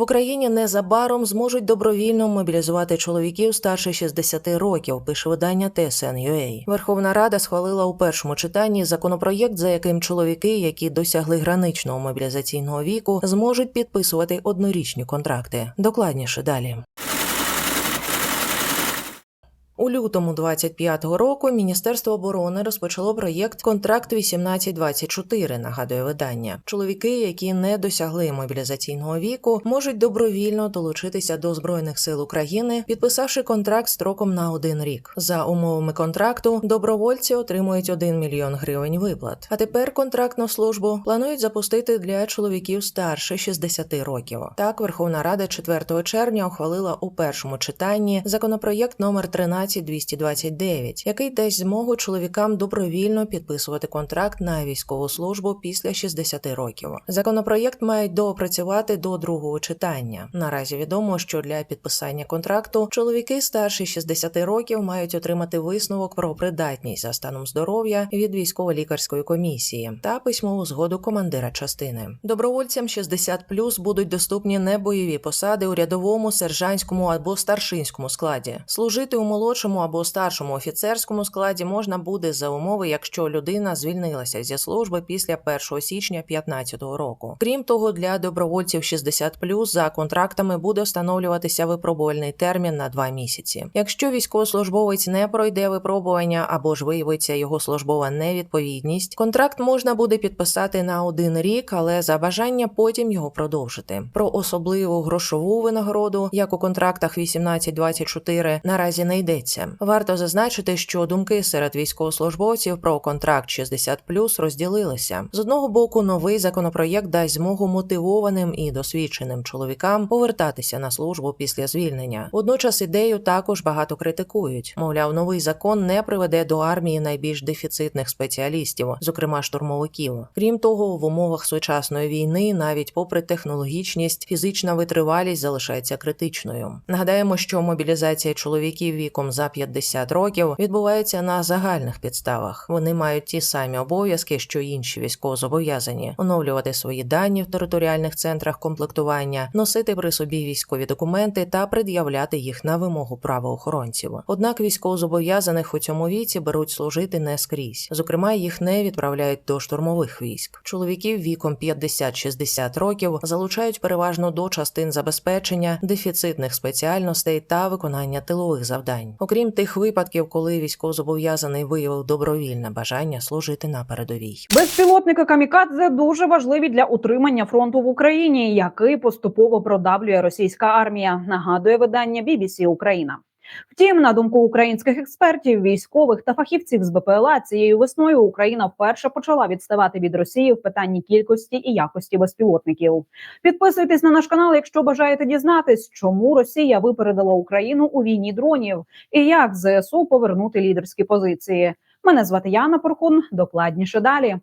В Україні незабаром зможуть добровільно мобілізувати чоловіків старше 60 років. Пише видання TSN.ua. Верховна Рада схвалила у першому читанні законопроєкт, за яким чоловіки, які досягли граничного мобілізаційного віку, зможуть підписувати однорічні контракти. Докладніше далі. У лютому 25-го року Міністерство оборони розпочало проєкт Контракт 1824, нагадує видання. Чоловіки, які не досягли мобілізаційного віку, можуть добровільно долучитися до збройних сил України, підписавши контракт строком на один рік. За умовами контракту добровольці отримують 1 мільйон гривень виплат. А тепер контрактну службу планують запустити для чоловіків старше 60 років. Так, Верховна Рада 4 червня ухвалила у першому читанні законопроєкт номер 13 229, який дасть змогу чоловікам добровільно підписувати контракт на військову службу після 60 років. Законопроєкт мають доопрацювати до другого читання. Наразі відомо, що для підписання контракту чоловіки старші 60 років мають отримати висновок про придатність за станом здоров'я від військово-лікарської комісії та письмову згоду командира частини. Добровольцям 60+, будуть доступні небойові посади у рядовому, сержантському або старшинському складі. Служити у молодшому або старшому офіцерському складі можна буде за умови, якщо людина звільнилася зі служби після 1 січня 2015 року. Крім того, для добровольців 60+, за контрактами буде встановлюватися випробувальний термін на 2 місяці. Якщо військовослужбовець не пройде випробування або ж виявиться його службова невідповідність, контракт можна буде підписати на один рік, але за бажання потім його продовжити. Про особливу грошову винагороду, як у контрактах 18-24, наразі не йдеться. Варто зазначити, що думки серед військовослужбовців про контракт 60+, розділилися. З одного боку, новий законопроєкт дасть змогу мотивованим і досвідченим чоловікам повертатися на службу після звільнення. Водночас ідею також багато критикують. Мовляв, новий закон не приведе до армії найбільш дефіцитних спеціалістів, зокрема штурмовиків. Крім того, в умовах сучасної війни, навіть попри технологічність, фізична витривалість залишається критичною. Нагадаємо, що мобілізація чоловіків віком за 50 років відбувається на загальних підставах. Вони мають ті самі обов'язки, що інші військовозобов'язані, оновлювати свої дані в територіальних центрах комплектування, носити при собі військові документи та пред'являти їх на вимогу правоохоронців. Однак військовозобов'язаних у цьому віці беруть служити не скрізь. Зокрема, їх не відправляють до штурмових військ. Чоловіків віком 50-60 років залучають переважно до частин забезпечення дефіцитних спеціальностей та виконання тилових завдань. Окрім тих випадків, коли військовозобов'язаний виявив добровільне бажання служити на передовій. Безпілотники камікадзе дуже важливі для утримання фронту в Україні, який поступово продавлює російська армія. Нагадує видання BBC Україна. Втім, на думку українських експертів, військових та фахівців з БПЛА, цією весною Україна вперше почала відставати від Росії в питанні кількості і якості безпілотників. Підписуйтесь на наш канал, якщо бажаєте дізнатись, чому Росія випередила Україну у війні дронів і як ЗСУ повернути лідерські позиції. Мене звати Яна Порхун. Докладніше далі.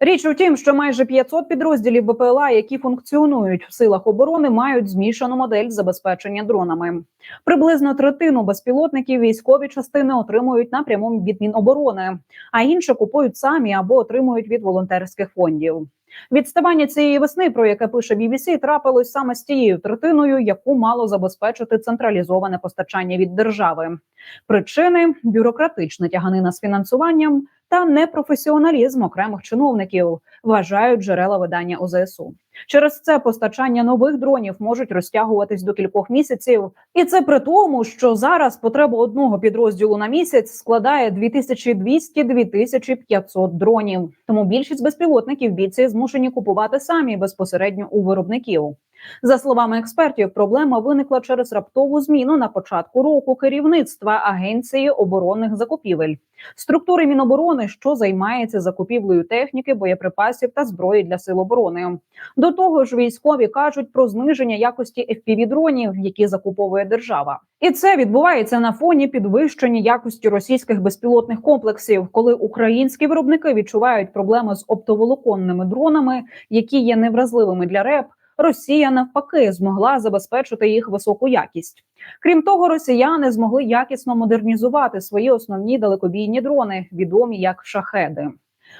Річ у тім, що майже 500 підрозділів БПЛА, які функціонують в силах оборони, мають змішану модель забезпечення дронами. Приблизно третину безпілотників військові частини отримують напряму від Міноборони, а інше купують самі або отримують від волонтерських фондів. Відставання цієї весни, про яке пише BBC, трапилось саме з тією третиною, яку мало забезпечити централізоване постачання від держави. Причини бюрократична тяганина з фінансуванням та непрофесіоналізм окремих чиновників, вважають джерела видання ОЗСУ. Через це постачання нових дронів можуть розтягуватись до кількох місяців, і це при тому, що зараз потреба одного підрозділу на місяць складає 2200-2500 дронів. Тому більшість безпілотників бійці змушені купувати самі безпосередньо у виробників. За словами експертів, проблема виникла через раптову зміну на початку року керівництва Агенції оборонних закупівель, структури Міноборони, що займається закупівлею техніки, боєприпасів та зброї для сил оборони. До того ж, військові кажуть про зниження якості fpv дронів, які закуповує держава, і це відбувається на фоні підвищення якості російських безпілотних комплексів, коли українські виробники відчувають проблеми з оптоволоконними дронами, які є невразливими для РЕП. Росія навпаки змогла забезпечити їх високу якість. Крім того, росіяни змогли якісно модернізувати свої основні далекобійні дрони, відомі як шахеди.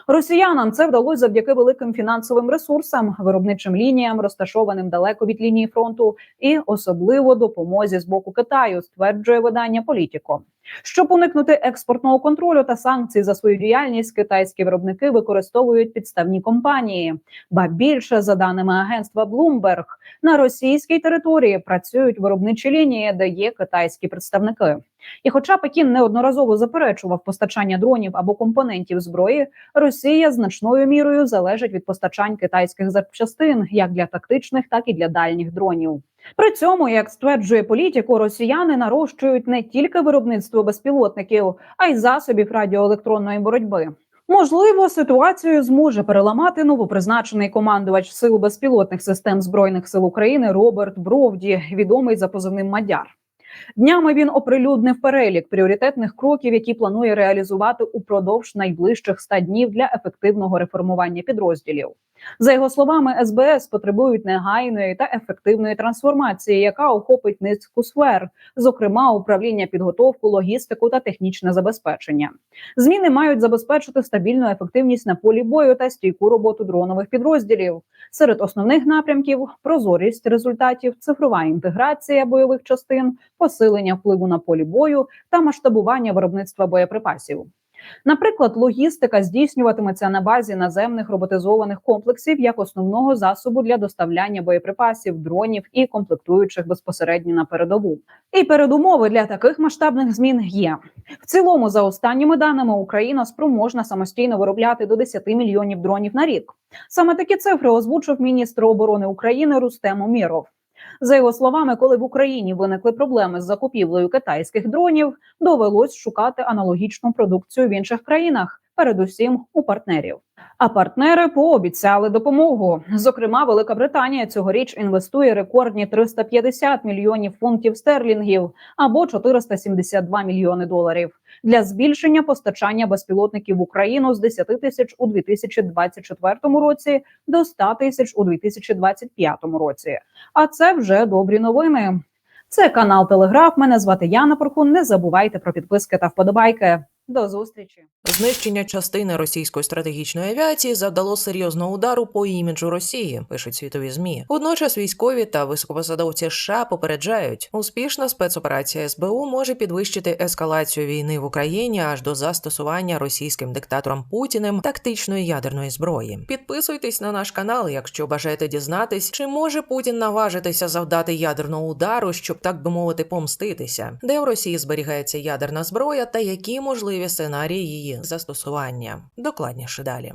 Росіянам це вдалося завдяки великим фінансовим ресурсам, виробничим лініям, розташованим далеко від лінії фронту, і особливо допомозі з боку Китаю, стверджує видання Політіко. Щоб уникнути експортного контролю та санкцій за свою діяльність, китайські виробники використовують підставні компанії. Ба більше за даними агентства Bloomberg, на російській території працюють виробничі лінії, де є китайські представники. І, хоча Пекін неодноразово заперечував постачання дронів або компонентів зброї, Росія значною мірою залежить від постачань китайських запчастин як для тактичних, так і для дальніх дронів. При цьому, як стверджує політику, росіяни нарощують не тільки виробництво безпілотників, а й засобів радіоелектронної боротьби. Можливо, ситуацію зможе переламати новопризначений командувач сил безпілотних систем збройних сил України Роберт Бровді, відомий за позивним Мадяр. Днями він оприлюднив перелік пріоритетних кроків, які планує реалізувати упродовж найближчих 100 днів для ефективного реформування підрозділів. За його словами, СБС потребують негайної та ефективної трансформації, яка охопить низку сфер, зокрема управління підготовку, логістику та технічне забезпечення. Зміни мають забезпечити стабільну ефективність на полі бою та стійку роботу дронових підрозділів. Серед основних напрямків прозорість результатів, цифрова інтеграція бойових частин, посилення впливу на полі бою та масштабування виробництва боєприпасів. Наприклад, логістика здійснюватиметься на базі наземних роботизованих комплексів як основного засобу для доставляння боєприпасів, дронів і комплектуючих безпосередньо на передову. І передумови для таких масштабних змін є в цілому. За останніми даними, Україна спроможна самостійно виробляти до 10 мільйонів дронів на рік. Саме такі цифри озвучив міністр оборони України Рустем Уміров. За його словами, коли в Україні виникли проблеми з закупівлею китайських дронів, довелось шукати аналогічну продукцію в інших країнах, передусім у партнерів. А партнери пообіцяли допомогу. Зокрема, Велика Британія цьогоріч інвестує рекордні 350 мільйонів фунтів стерлінгів або 472 мільйони доларів для збільшення постачання безпілотників в Україну з 10 тисяч у 2024 році до 100 тисяч у 2025 році. А це вже добрі новини. Це канал Телеграф. Мене звати Яна Порхун. Не забувайте про підписки та вподобайки. До зустрічі. Знищення частини російської стратегічної авіації завдало серйозного удару по іміджу Росії, пишуть світові змі. Водночас військові та високопосадовці США попереджають, успішна спецоперація СБУ може підвищити ескалацію війни в Україні аж до застосування російським диктатором Путіним тактичної ядерної зброї. Підписуйтесь на наш канал, якщо бажаєте дізнатись, чи може Путін наважитися завдати ядерного удару, щоб так би мовити помститися, де в Росії зберігається ядерна зброя та які можливі сценарії її застосування. Докладніше далі.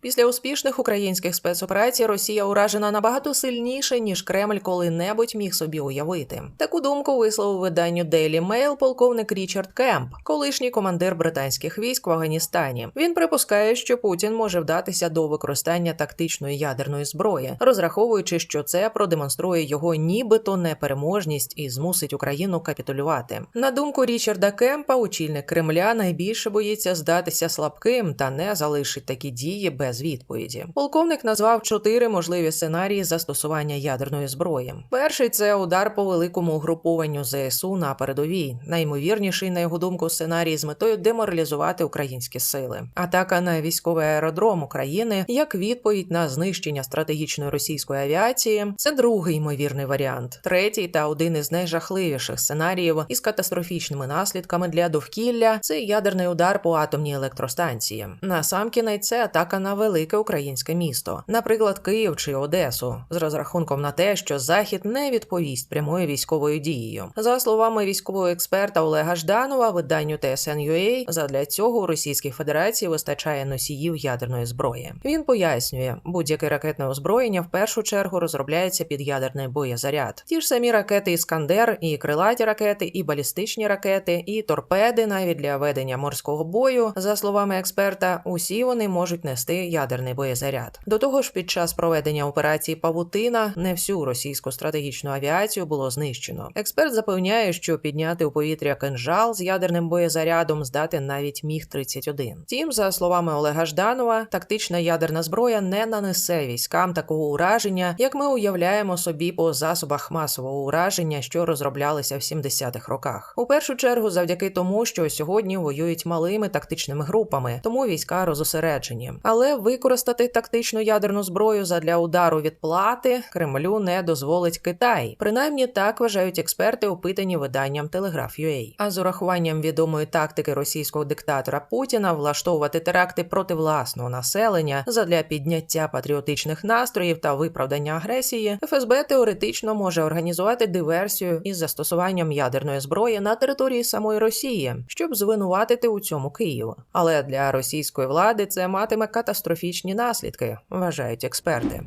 Після успішних українських спецоперацій Росія уражена набагато сильніше, ніж Кремль коли-небудь міг собі уявити. Таку думку висловив виданню Daily Mail полковник Річард Кемп, колишній командир британських військ в Афганістані. Він припускає, що Путін може вдатися до використання тактичної ядерної зброї, розраховуючи, що це продемонструє його нібито непереможність і змусить Україну капітулювати. На думку Річарда Кемпа, очільник Кремля найбільше боїться здатися слабким та не залишить такі дії без без відповіді. Полковник назвав чотири можливі сценарії застосування ядерної зброї. Перший це удар по великому угрупованню ЗСУ на передовій. Наймовірніший, на його думку, сценарій з метою деморалізувати українські сили. Атака на військовий аеродром України як відповідь на знищення стратегічної російської авіації. Це другий ймовірний варіант. Третій та один із найжахливіших сценаріїв із катастрофічними наслідками для довкілля це ядерний удар по атомній електростанції. Насамкінець це атака на велике українське місто, наприклад, Київ чи Одесу, з розрахунком на те, що Захід не відповість прямою військовою дією. За словами військового експерта Олега Жданова, виданню TSN.ua, задля цього у Російській Федерації вистачає носіїв ядерної зброї. Він пояснює, будь-яке ракетне озброєння в першу чергу розробляється під ядерний боєзаряд. Ті ж самі ракети Іскандер, і крилаті ракети, і балістичні ракети, і торпеди навіть для ведення морського бою. За словами експерта, усі вони можуть нести ядерний боєзаряд. До того ж, під час проведення операції Павутина не всю російську стратегічну авіацію було знищено. Експерт запевняє, що підняти у повітря кинжал з ядерним боєзарядом здатен навіть міг 31 Втім, за словами Олега Жданова, тактична ядерна зброя не нанесе військам такого ураження, як ми уявляємо собі по засобах масового ураження, що розроблялися в 70-х роках. У першу чергу, завдяки тому, що сьогодні воюють малими тактичними групами, тому війська розосереджені. Але використати тактичну ядерну зброю задля удару відплати Кремлю не дозволить Китай. Принаймні так вважають експерти, опитані виданням Telegraph.ua. А з урахуванням відомої тактики російського диктатора Путіна влаштовувати теракти проти власного населення задля підняття патріотичних настроїв та виправдання агресії, ФСБ теоретично може організувати диверсію із застосуванням ядерної зброї на території самої Росії, щоб звинуватити у цьому Київ. Але для російської влади це матиме катастрофічні наслідки, вважають експерти.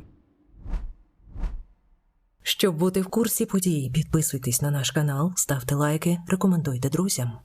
Щоб бути в курсі подій, підписуйтесь на наш канал, ставте лайки, рекомендуйте друзям.